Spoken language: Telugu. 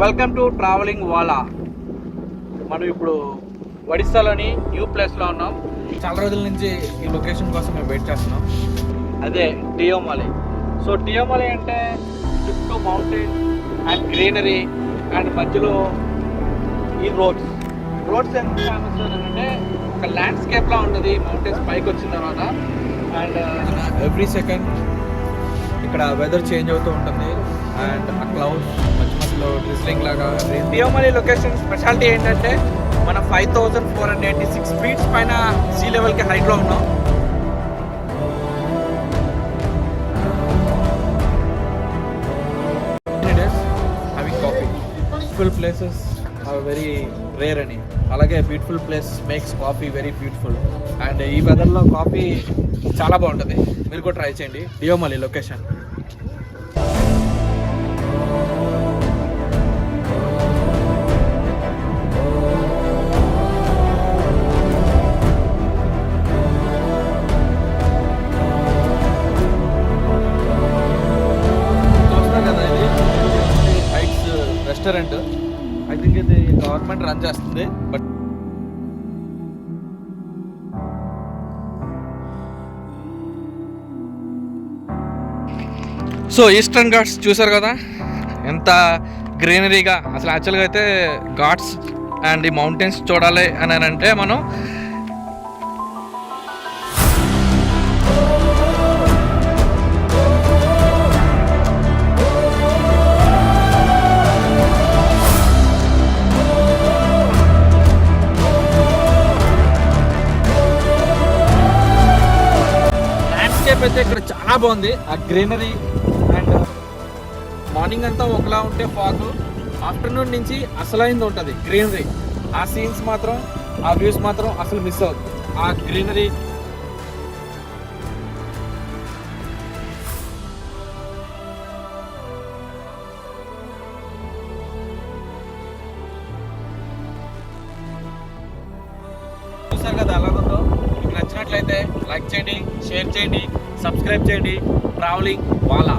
వెల్కమ్ టు ట్రావెలింగ్ వాలా మనం ఇప్పుడు ఒడిస్సాలోని న్యూ ప్లేస్లో ఉన్నాం. చాలా రోజుల నుంచి ఈ లొకేషన్ కోసం మేము వెయిట్ చేస్తున్నాం. అదే టియోమలై సో టియోమలై అంటే చుట్టూ మౌంటైన్ అండ్ గ్రీనరీ అండ్ మధ్యలో ఈ రోడ్స్ రోడ్స్ ఎంత ఫేమస్ అంటే ఒక ల్యాండ్స్కేప్ లా ఉంటుంది మౌంటైన్స్ పైకి వచ్చిన తర్వాత. అండ్ ఎవ్రీ సెకండ్ ఇక్కడ వెదర్ చేంజ్ అవుతూ ఉంటుంది. అండ్ ఆ క్లౌడ్స్ మధ్యలో డ్రిస్లింగ్ లాగా టియోమలై లొకేషన్ స్పెషాలిటీ ఏంటంటే మన five thousand four hundred eighty six feets పైన సీ లెవెల్కి హైట్లో ఉన్నాం. Beautiful places are very rare అని. అలాగే beautiful place makes coffee very beautiful and ఈ వెదర్లో కాఫీ చాలా బాగుంటుంది. మీరు కూడా ట్రై చేయండి. Deomali location restaurant. I think ఇది గవర్నమెంట్ రన్ చేస్తుంది బట్ సో ఈస్టర్న్ ఘాట్స్ చూసారు కదా? ఎంత గ్రీనరీగా. అసలు యాక్చువల్గా అయితే ఘాట్స్ అండ్ ఈ మౌంటైన్స్ చూడాలి అని అని అంటే మనం ల్యాండ్స్కేప్ అయితే ఇక్కడ చాలా బాగుంది. ఆ గ్రీనరీ అండ్ మార్నింగ్ అంతా ఒకలా ఉంటే ఫాగ్. ఆఫ్టర్నూన్ నుంచి అసలైంది ఉంటుంది గ్రీనరీ. ఆ సీన్స్ మాత్రం ఆ వ్యూస్ మాత్రం అసలు మిస్ అవుతుంది ఆ గ్రీనరీ చూసారు కదా ఎలాగుందో మీకు నచ్చినట్లయితే లైక్ చేయండి షేర్ చేయండి. సబ్స్క్రైబ్ చేయండి. ట్రావెలింగ్ వాలా